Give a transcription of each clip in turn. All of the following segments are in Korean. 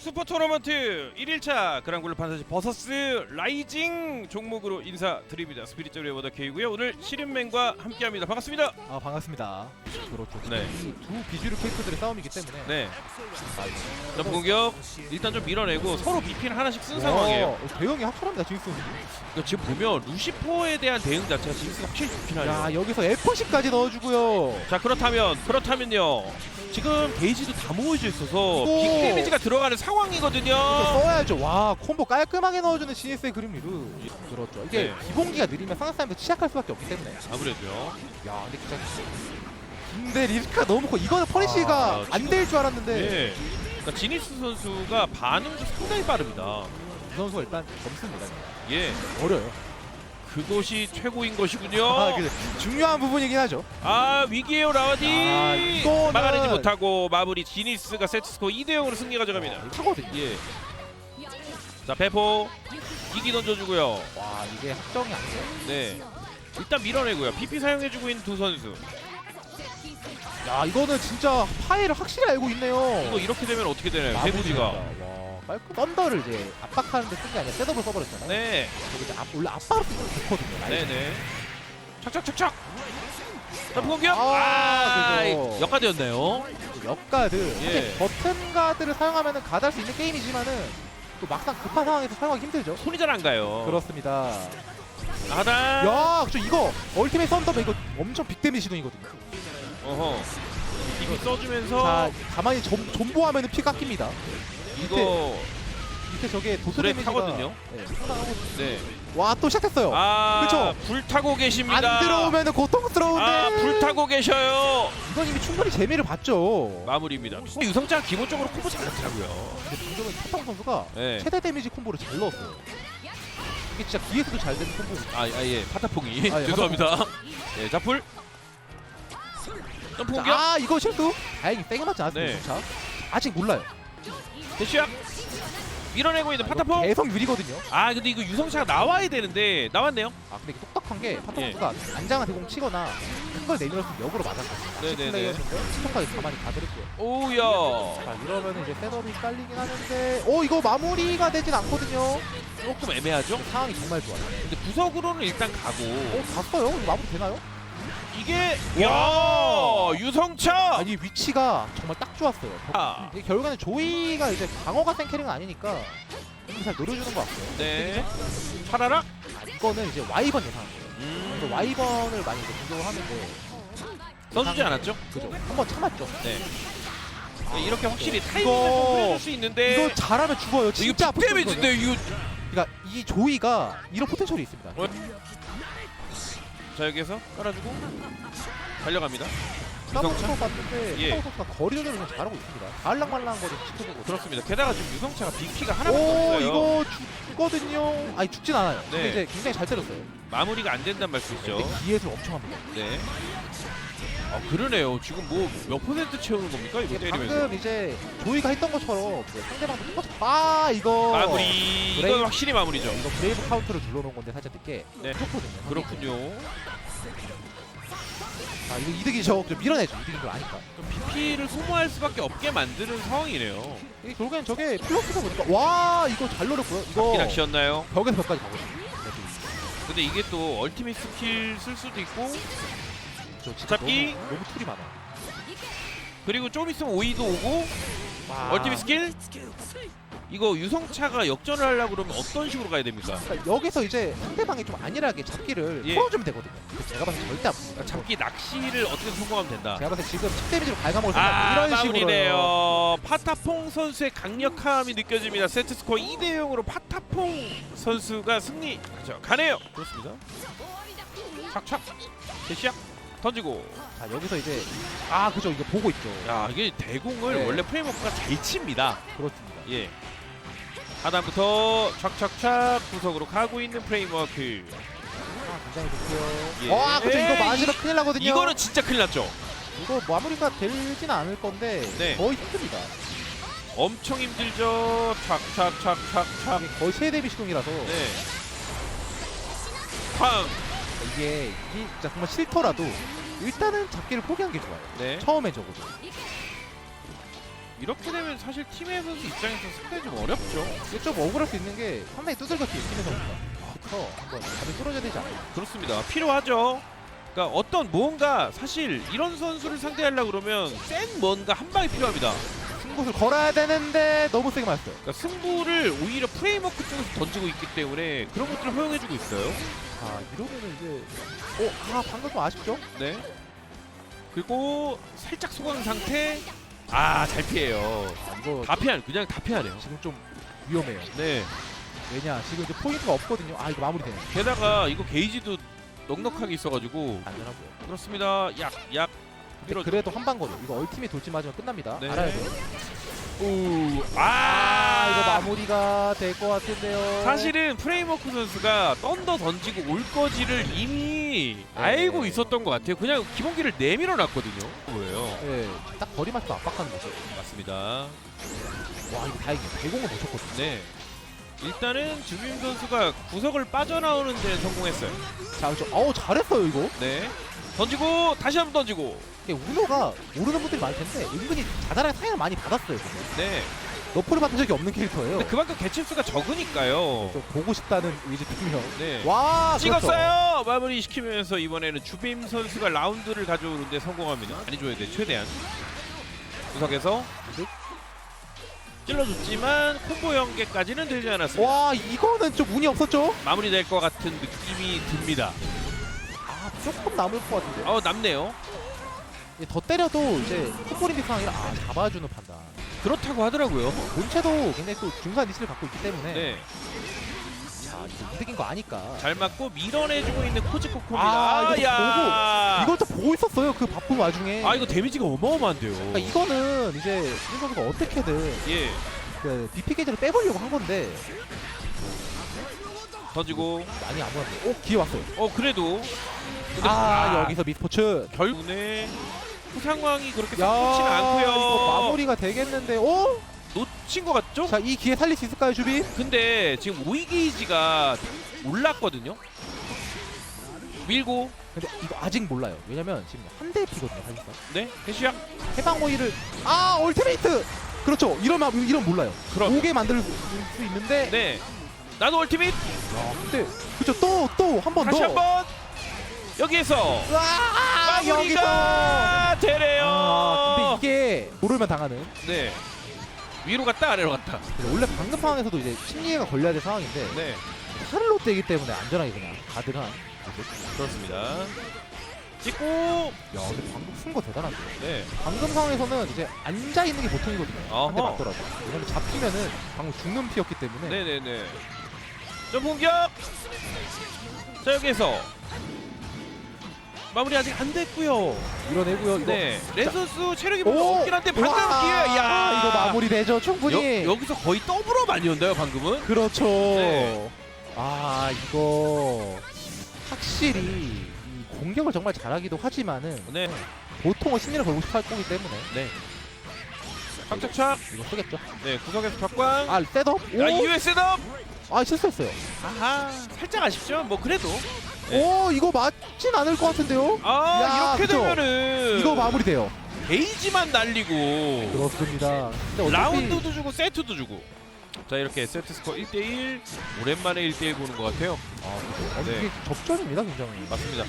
슈퍼 토너먼트 1일차 그랑블루 판타지 버서스 라이징 종목으로 인사드립니다. 스피릿 레버더 K고요. 오늘 시륜맨과 함께합니다. 반갑습니다. 아 반갑습니다. 그렇죠. 네. 이두 비주류 캐릭터들의 싸움이기 때문에. 네. 아. 점프 공격 일단 좀 밀어내고 서로 BP를 하나씩 쓴 상황이에요. 어, 대형이 확실합니다 진스 선수. 그러니까 지금 보면 루시퍼에 대한 대응 자체가 진스가 확실히 좋긴 하네요. 야 여기서 에퍼시까지 넣어주고요. 자 그렇다면 그렇다면요. 지금 게이지도 다 모여져 있어서 오. 빅 데미지가 들어가는 상 황이거든요. 이거 써야죠. 와 콤보 깔끔하게 넣어주는 CS의 그림 리루. 그렇죠. 이게 네. 기본기가 느리면 상하싸움에서 시작할 수밖에 없기 때문에. 아무래도요. 야 근데 진짜. 근데 리스크가 너무 커. 이거는 퍼니시가 아, 안될 줄 알았는데 네. 그러니까 지니스 선수가 반응도 상당히 빠릅니다. 이 선수가 일단 점수입니다. 예, 어려요. 그것이 최고인 것이군요. 아, 그 중요한 부분이긴 하죠. 아 위기에요 라와디 아, 이거는- 막아내지 못하고 마무리 지니스가 세트스코어 2대 0으로 승리 가져갑니다. 아, 하거든요. 예. 자 배포 기기 던져주고요. 와 이게 확정이 안 돼요. 네. 일단 밀어내고요. PP 사용해주고 있는 두 선수. 야 이거는 진짜 파이를 확실히 알고 있네요. 이거 이렇게 되면 어떻게 되나요? 마무리입니다. 와 깔끔. 썬더를 이제 압박하는데 쓴 게 아니라 셋업을 써버렸잖아요. 네. 그리고 이제 앞, 원래 압박으로 쓰면 좋거든요. 라이즈. 네네. 착착착착. 점프 공격. 아, 아, 그거. 역가되었네요. 역가드. 예. 사실 버튼 가드를 사용하면은 가드할 수 있는 게임이지만은 또 막상 급한 상황에서 사용하기 힘들죠. 손이 잘 안 가요. 그렇습니다. 하단. 야, 저 이거 얼티메이트 썬더면 이거 엄청 빅 데미지 시도이거든요. 어허. 이미 써주면서 자, 가만히 존, 존보하면은 피 깎입니다. 이거 밑에 저게 도트 불에 데미지가 타거든요. 네, 상당하거든요. 네. 와, 또 시작했어요. 아, 그쵸? 불타고 계십니다. 안 들어오면은 고통스러운데. 아, 불 타고 계셔요. 이건 이미 충분히 재미를 봤죠. 마무리입니다. 유성자가 기본적으로 콤보 잘하더라고요. 근데 방금은 타탕 선수가 네. 최대 데미지 콤보를 잘 넣었어요. 이게 진짜 뒤에서도 잘 되는 콤보. 아, 아 예. 파타퐁이. 아, 예, 죄송합니다. 예, 자풀. 점프 공격. 아 이거 실수. 다행히 세게 맞지 않았습니다. 네. 자 아직 몰라요. 대시야. 밀어내고 있는 파타퐁. 계속 유리거든요. 아, 근데 이거 유성차가 나와야 되는데 나왔네요. 아 근데 이게 똑똑한 게 파타 예. 선수가 안장한 대공 치거나 큰 걸 내밀었으면 역으로 맞았거든요. 네네네. 플레이였는데 스톤까지 가만히 가드렸고요. 오야. 자 이러면 이제 셋업이 깔리긴 하는데 오 이거 마무리가 되진 않거든요. 조금 애매하죠? 상황이 정말 좋아요. 근데 구석으로는 일단 가고 오 갔어요. 이거 마무리 되나요? 이게 야 유성차 아니 위치가 정말 딱 좋았어요. 아. 이게 결국에는 조이가 이제 방어가 센 캐릭은 아니니까 좀잘 노려주는 것 같고요. 네 차라락 아, 이거는 이제 와이번 예상한 거예요. 음. 그래서 와이번을 많이 이제 공격을 하는데 써주지 않았죠? 그죠? 한번 참았죠. 네 아, 이렇게 확실히 이거- 타이밍을 좀 해줄 수 있는데 이거 잘하면 죽어요. 이거 진짜 아픈 빅데미지인데 이거 그러니까 이 조이가 이런 포텐셜이 있습니다. 어? 자 여기서 깔아주고 달려갑니다 싸움도 봤는데 예. 파워 선수가 거리 조절을 좀 잘하고 있습니다. 알랑말랑한 거를 지켜보고. 그렇습니다 게다가 지금 유성차가 BP가 하나밖에 오 없어요 이거 죽거든요. 아니 죽진 않아요. 근데 네. 이제 굉장히 잘 때렸어요. 마무리가 안 된단 말씀이죠 근데 기회를 엄청 합니다. 네 아, 그러네요. 지금 뭐 몇 퍼센트 채우는 겁니까? 이거 이게 때리면서. 방금 이제 조이가 했던 것처럼 그 상대방도 똑같이 아 이거 마무리. 브레이크. 확실히 마무리죠. 이거 브레이브 카운터를 눌러놓은 건데 살짝 늦게 네. 그렇거든요. 그렇군요. 아 이거 이득이죠. 좀 밀어내죠. 이득인 걸 아니까. BP를 소모할 수밖에 없게 만드는 상황이네요. 이게 결국엔 저게 플러스가 보니까 와 이거 잘 노렸고요. 이거 낚시였나요? 벽에서 벽까지 가거든요. 근데 이게 또 얼티밋 스킬 쓸 수도 있고 저 진짜 잡기. 너무, 너무 툴이 많아. 그리고 좀 있으면 오이도 오고 와. 얼티밋 스킬 이거 유성차가 역전을 하려고 그러면 어떤 식으로 가야 됩니까? 그러니까 여기서 이제 상대방이 좀 안일하게 잡기를 예. 풀어주면 되거든요. 근데 제가 봤을 때 절대 안 풉니다. 잡기 낚시를 어떻게 성공하면 된다. 제가 봤을 때 지금 10 데미지로 갉아먹을 생각 아 이런 식으로 마무리네요. 파타퐁 선수의 강력함이 느껴집니다. 세트 스코어 2대 0으로 파타퐁 선수가 승리 가네요. 그렇습니다. 착착 대시야 던지고. 자 여기서 이제 아 그죠 이거 보고 있죠. 야 이게 대공을 네. 원래 프레임워크가 잘 칩니다. 그렇습니다. 예. 하단부터 착착착 구석으로 가고 있는 프레임워크. 아, 굉장히 좋고요. 예. 와 그죠 이거 맞으면 큰일 나거든요. 이거는 진짜 큰일 났죠. 이거 마무리가 되진 않을 건데 네. 거의 힘듭니다. 엄청 힘들죠. 착착착착착. 이게 거의 세 데미 시동이라서 네. 쾅. 이게 이게 정말 싫더라도 일단은 잡기를 포기하는 게 좋아요. 네. 처음에 적어도. 이렇게 되면 사실 팀의 선수 입장에서 상당히 좀 어렵죠. 이게 좀 억울할 수 있는 게 상당히 두들겼어요 팀에서 그래서 한번 답을 뚫어줘야 되지 않나 그렇습니다. 필요하죠. 그러니까 어떤 무언가 사실 이런 선수를 상대하려고 그러면 센 뭔가 한 방이 필요합니다. 승부를 걸어야 되는데 너무 세게 맞았어요 그러니까 승부를 오히려 프레임워크 쪽에서 던지고 있기 때문에 그런 것들을 허용해주고 있어요. 아 이러면은 이제 어? 아 방금 좀 아쉽죠? 네. 그리고 살짝 소강 상태. 아 잘 피해요. 아, 이거 다 피하네. 그냥 다 피하네요. 지금 좀 위험해요 네. 왜냐 지금 이제 포인트가 없거든요 아 이거 마무리되네 게다가 이거 게이지도 넉넉하게 있어가지고 안전하고요 그렇습니다. 약 약. 근데 밀어- 그래도 한 방 거리 이거 얼티밋 돌진 맞으면 끝납니다 네. 알아야 돼요 오. 아 아 마무리가 될 것 같은데요 사실은 프레임워크 선수가 던더 던지고 올 거지를 이미 네. 알고 있었던 것 같아요. 그냥 기본기를 내밀어 놨거든요. 뭐예요? 예, 딱 거리 맞춰 압박하는 거죠 맞습니다. 와 이거 다행이에요 대공을 못 쳤거든요 네. 일단은 주빈 선수가 구석을 빠져나오는 데 성공했어요. 자 그렇죠 어우 잘했어요 이거 네. 던지고 다시 한번 던지고. 이게 우노가 모르는 분들이 많을 텐데 은근히 자잘하게 타이를 많이 받았어요 지금 네. 너프를 받은 적이 없는 캐릭터예요 근데 그만큼 개체수가 적으니까요. 좀 보고 싶다는 의지 표명 네. 와 찍었어요. 마무리 시키면서 이번에는 주빔 선수가 라운드를 가져오는데 성공합니다. 많이 줘야 돼 최대한. 구석에서 찔러줬지만 콤보 연계까지는 되지 그렇죠. 않았습니다. 와 이거는 좀 운이 없었죠? 마무리될 것 같은 느낌이 듭니다. 아 조금 남을 것 같은데 어 남네요. 더 때려도 이제 풋볼인디 상황이라 아 잡아주는 판단 그렇다고 하더라고요. 본체도 굉장히 또 중간 위치를 갖고 있기 때문에 네. 자 이거 이득인 거 아니까 잘 맞고 밀어내주고 있는 코지코코입니다. 아, 이거 야. 이걸 또 보고 있었어요 그 바쁜 와중에 아 이거 데미지가 어마어마한데요. 그러니까 이거는 이제 신 선수가 어떻게든 예. 그 DP 게이지를 빼보려고 한 건데 던지고. 많이 안 보였는데 오 기회 왔어요 어 그래도. 근데 아, 여기서 미스포츠 결국에 그 상황이 그렇게 야 좋지는 않고요. 마무리가 되겠는데 오? 놓친 것 같죠? 자 이 기회 살릴 수 있을까요 주비? 근데 지금 오이 게이지가 올랐거든요. 밀고. 근데 이거 아직 몰라요. 왜냐면 지금 한 대 피거든요 사실상. 네 해시야. 해방 오이를 아 얼티메이트! 그렇죠. 이러면 이런 몰라요. 그럼. 오게 만들 수 있는데. 네. 나도 얼티밋 야, 근데 그렇죠 또 또 한번 다시 더. 한번! 여기에서! 와 여기서. 마무리가 되네요. 아 이게 모르면 당하는. 네 위로 갔다 아래로 갔다. 원래 방금 상황에서도 이제 심리가 걸려야 될 상황인데 네 하늘로 떼기 때문에 안전하게 그냥 가드한. 야 그렇습니다. 찍고 근데 방금 쓴거 대단한데. 네 방금 상황에서는 이제 앉아 있는 게 보통이거든요. 한 대 어허. 맞더라도. 왜냐면 잡히면은 방금 죽는 피였기 때문에. 네네네 점 공격 자 여기서 마무리 아직 안 됐고요. 밀어내고요. 이거. 네 랜선수 체력이 오! 별로 없긴 한데 와, 기회 야 이거 마무리 되죠 충분히. 여, 여기서 거의 더블업 아니었나요 방금은? 그렇죠. 네. 아 이거 확실히 이 공격을 정말 잘하기도 하지만은 네. 보통은 심리를 걸고 싶어 할 거기 때문에 네. 착착착. 이거 쓰겠죠. 네 구석에서 격광. 아 셋업? 오! 야 이후에 셋업. 아 실수했어요. 아하 살짝 아쉽죠. 뭐 그래도. 네. 오 이거 맞진 않을 것 같은데요? 아 야, 이렇게 그죠? 되면은 이거 마무리돼요. 게이지만 날리고 그렇습니다. 근데 어차피 라운드도 주고 세트도 주고. 자 이렇게 세트 스코어 1대1 오랜만에 1대1 보는 것 같아요. 아 그죠. 아니, 네. 이게 접전입니다 굉장히. 맞습니다.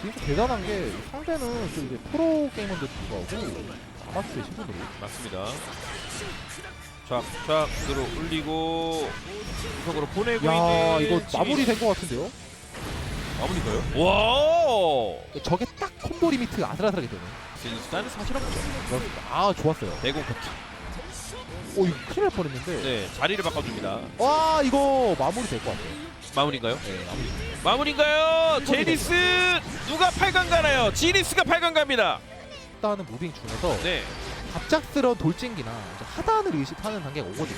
진짜 대단한 게 상대는 또 이제 프로 게이머인데도 불구하고 아마추어의 신분들이 맞습니다. 쫙쫙 들어 올리고 구석으로 보내고 야 있는 이거 마무리된 것 같은데요? 마무리가요? 와! 저게 딱 콤보 리미트 아슬아슬하게 되네. 진수단은 사실 없죠. 그렇습니다. 아 좋았어요. 대공 커트. 오 이거 큰일 날 뻔했는데. 네, 자리를 바꿔줍니다. 와 이거 마무리 될 것 같아요. 마무리인가요? 네 마무리. 마무리인가요? 제니스 누가 8강 가나요? 지니스가 8강 갑니다. 하다하는 무빙 중에서 네. 갑작스러운 돌진기나 이제 하단을 의식하는 단계가 오거든요.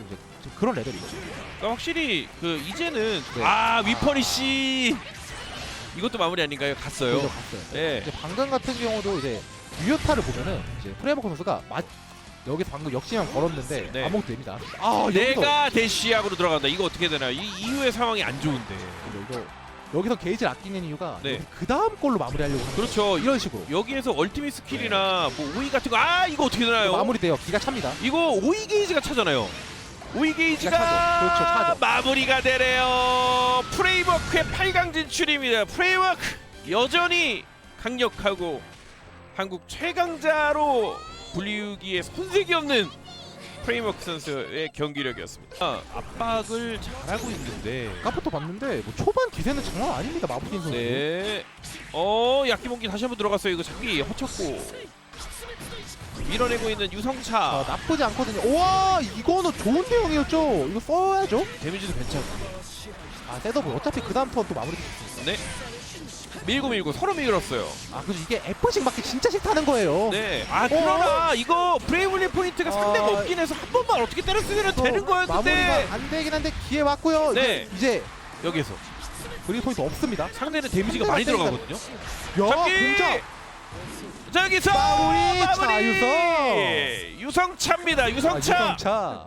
음. 좀 이제 좀 그런 레벨이죠. 그러니까 확실히 그 이제는 네. 아 위퍼니 씨 이것도 마무리 아닌가요? 갔어요. 갔어요. 네. 이제 방금 같은 경우도 이제 유효타를 보면은 이제 프레머커 선수가 마, 여기서 방금 역시만 걸었는데 네. 아무것도 됩니다. 아 여기서 내가 대시약으로 들어간다. 이거 어떻게 되나요? 이 이후의 상황이 안 좋은데. 이거 여기서 게이지를 아끼는 이유가 네. 그 다음 골로 마무리하려고 하는 그렇죠. 이런 식으로 여기에서 얼티밋 스킬이나 뭐 오이 같은 거 아 이거 어떻게 되나요? 마무리돼요. 기가 찹니다. 이거 오이 게이지가 차잖아요. 오이 게이지가 차죠. 그렇죠, 차죠. 마무리가 되네요. 프레이워크의 8강 진출입니다. 프레이워크 여전히 강력하고 한국 최강자로 불리우기에 손색이 없는 프레이워크 선수의 경기력이었습니다. 아, 압박을 잘하고 있는데 아까부터 봤는데 뭐 초반 기세는 장난 아닙니다. 마부진 선수. 네. 어, 야키몽기 다시 한번 들어갔어요. 이거 잡기 허쳤고. 밀어내고 있는 유성차. 아, 나쁘지 않거든요. 우와 이거는 좋은 대응이었죠. 이거 써야죠. 데미지도 괜찮고. 아 셋업을 어차피 그 다음 턴 또 마무리. 네. 밀고 밀고 서로 밀었어요. 아 그죠 이게 F1씩 맞기 진짜 싫다는 거예요. 네. 아, 그러나 이거 브레이블리 포인트가 상대가 아. 없긴 해서 한 번만 어떻게 때렸으면 또 되는 거였는데. 마무리가 안 되긴 한데 기회 왔고요. 네. 이제, 이제 여기서 브리 포인트 없습니다. 상대는 데미지가 상대가 많이 세니까. 들어가거든요. 야 잡기! 공작. 자, 여기서 마무리! 자, 유성. 유성차입니다. 유성차. 아, 유성차.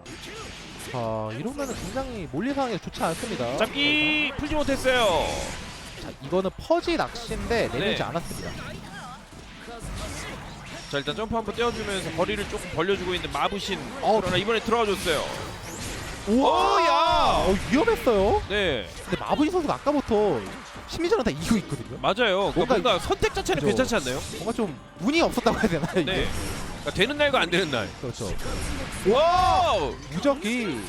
자 이러면은 굉장히 몰리 상황에 좋지 않습니다. 잡기 풀지 못했어요. 자 이거는 퍼지 낚시인데 내리지 네. 않았습니다. 자 일단 점프 한번 떼어주면서 거리를 조금 벌려주고 있는 마부신 어, 그러나 이번에 들어와줬어요 우와, 어, 야! 어, 위험했어요. 네 근데 마부이 선수가 아까부터 심리전은 다 이기고 있거든요. 맞아요 그러니까 뭔가 뭔가 선택 자체는 그죠. 괜찮지 않나요? 뭔가 좀 운이 없었다고 해야 되나 이게? 네 그러니까 되는 날과 안 되는 날 그렇죠. 와우 무적기.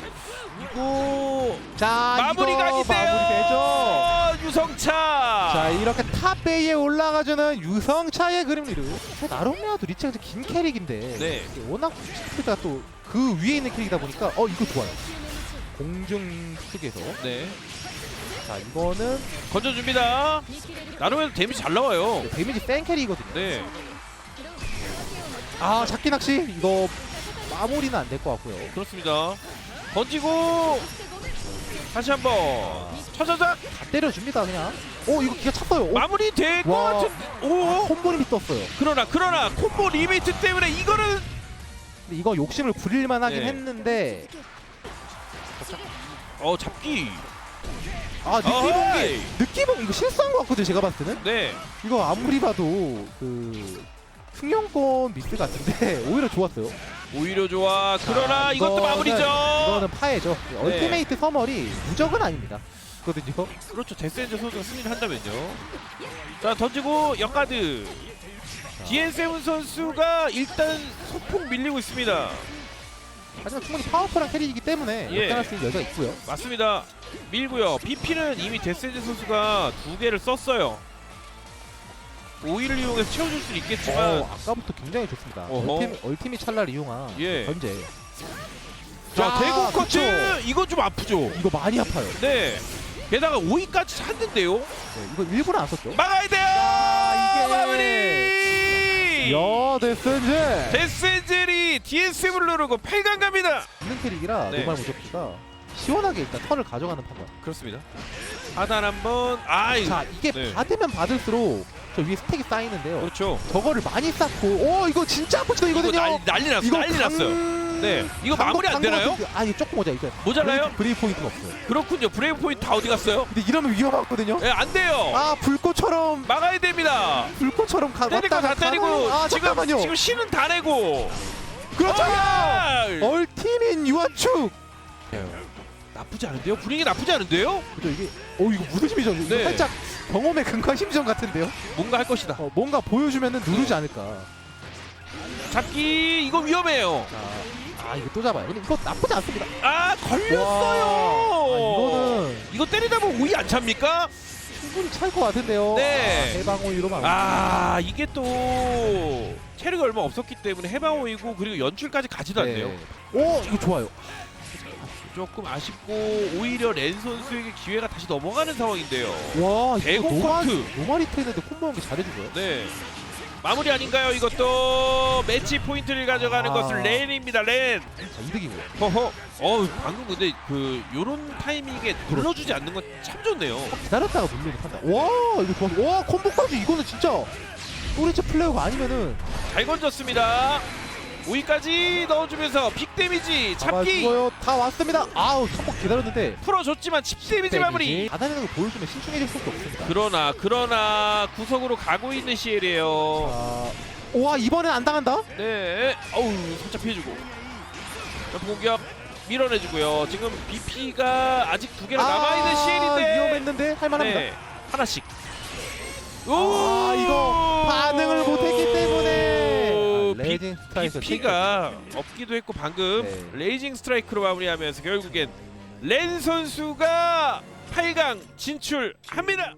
이거 자 마무리가 이거 마무리되죠. 유성차 자 이렇게 탑 베이에 올라가주는 유성차의 그림리를 나름이라도 리치가 긴 캐릭인데 네. 이게 워낙 스피드가 또 그 위에 있는 캐릭이다 보니까 어 이거 좋아요. 공중 측에서 네 자 이거는 건져줍니다 나름대로 데미지 잘 나와요 데미지 센 캐릭이거든요. 네아 잡기 낚시 이거 마무리는 안 될 것 같고요. 그렇습니다 던지고 다시 한번 차차작 다 때려줍니다 그냥. 오 이거 기가 찼어요. 오, 마무리 될 것 와. 같은 아, 오 콤보님이 떴어요. 그러나 그러나 콤보 리미트 때문에 이거는 근데 이거 욕심을 부릴만 하긴 네. 했는데 어 잡기 아 어이! 느낌 온 이거 실수한 것 같거든요 제가 봤을 때는 네 이거 아무리 봐도 그 승용권 미스 같은데 오히려 좋았어요. 오히려 좋아 그러나 자, 이것도 이거는- 마무리죠 이거는 파해죠. 네. 얼티메이트 서멀이 무적은 아닙니다. 거든요. 그렇죠 데스엔저 선수가 승리를 한다면요 자 던지고 역가드 DN7 선수가 일단 소폭 밀리고 있습니다 하지만 충분히 파워풀한 캐릭이기 때문에 예. 역전할 수 있는 여지가 있고요. 맞습니다 밀고요 BP는 이미 데스엔저 선수가 두 개를 썼어요 오일을 이용해서 채워줄 수는 있겠지만 어, 아까부터 굉장히 좋습니다. 어허. 얼티미, 얼티미 찰나를 이용한 예. 견제. 자 아, 대구 그쵸. 이거 좀 아프죠 이거 많이 아파요. 네 게다가 5위까지 찼는데요 네, 이거 일부러 안 썼죠. 막아야 돼요 야, 이게- 마무리 야, 데스엔제! 데스엔젤이 DSM을 누르고 8강 갑니다 있는 캐릭이라 네. 노말 무적기가 시원하게 일단 턴을 가져가는 판단. 그렇습니다 하단 한번 아이 자, 이게 네. 받으면 받을수록 저 위에 스택이 쌓이는데요. 그렇죠 저거를 많이 쌓고, 오, 이거 진짜 이거 이거든요. 난리, 난리 났어 이거 난리 강- 났어요 네 이거 마무리 안 되나요? 아니 조금 모자 이거 모자라요? 브레이, 포인트가 없어요. 그렇군요 브레이브 포인트 다 어디 갔어요? 근데 이러면 위험하거든요. 예, 안 돼요 아 불꽃처럼 막아야 됩니다 불꽃처럼 가거다 왔다가 때리고? 아 지금 잠깐만요. 지금 신은 다 내고 그렇죠. 아! 얼티민 유아축. 나쁘지 않은데요? 분위기 나쁘지 않은데요? 그죠 이게 어 이거 무슨 심리전? 이거 네. 살짝 경험의 근간 심리전 같은데요. 뭔가 할 것이다 어, 뭔가 보여주면은 누르지 않을까. 잡기 이거 위험해요 자, 아 이거 또 잡아요. 근데 이거 나쁘지 않습니다. 아 걸렸어요 와, 아, 이거는 이거 때리다 보면 오이 안 찹니까? 충분히 찰 것 같은데요. 네. 아, 해방호이로만. 아 이게 또 체력이 얼마 없었기 때문에 해방호이고 그리고 연출까지 가지도 않네요 오 이거 좋아요. 조금 아쉽고 오히려 렌 선수에게 기회가 다시 넘어가는 상황인데요 와 이거 대공 노마리 커트. 노마리트 했는데 콤보 연기 잘해주고요. 네 마무리 아닌가요 이것도 매치 포인트를 가져가는 아. 것은 렌입니다 렌 자 이득이고요. 허허 어 방금 근데 그 요런 타이밍에 눌러주지 않는 건 참 좋네요 기다렸다가 물리는 판다. 와 이거 좋아. 와 콤보까지 이거는 진짜 소리치 플레이어가 아니면은 잘 건졌습니다 5위까지 넣어주면서 빅 데미지 잡기. 잡아주고요. 다 왔습니다. 아우 천복 기다렸는데. 풀어줬지만 칩 데미지 마무리. 다다는 걸 보여주면 신중해질 수밖에 없습니다. 그러나 그러나 구석으로 가고 있는 CL이에요. 자, 와 이번엔 안 당한다. 네. 어우 살짝 피해주고. 점프 공격 밀어내주고요. 지금 BP가 아직 두 개나 남아있는 CL인데. 위험했는데? 할만합니다. 네. 하나씩. 아 이거 반응을 오, 아, 레이징 스트라이크 BP가 없기도 했고 방금 네. 레이징 스트라이크로 마무리하면서 결국엔 렌 선수가 8강 진출합니다.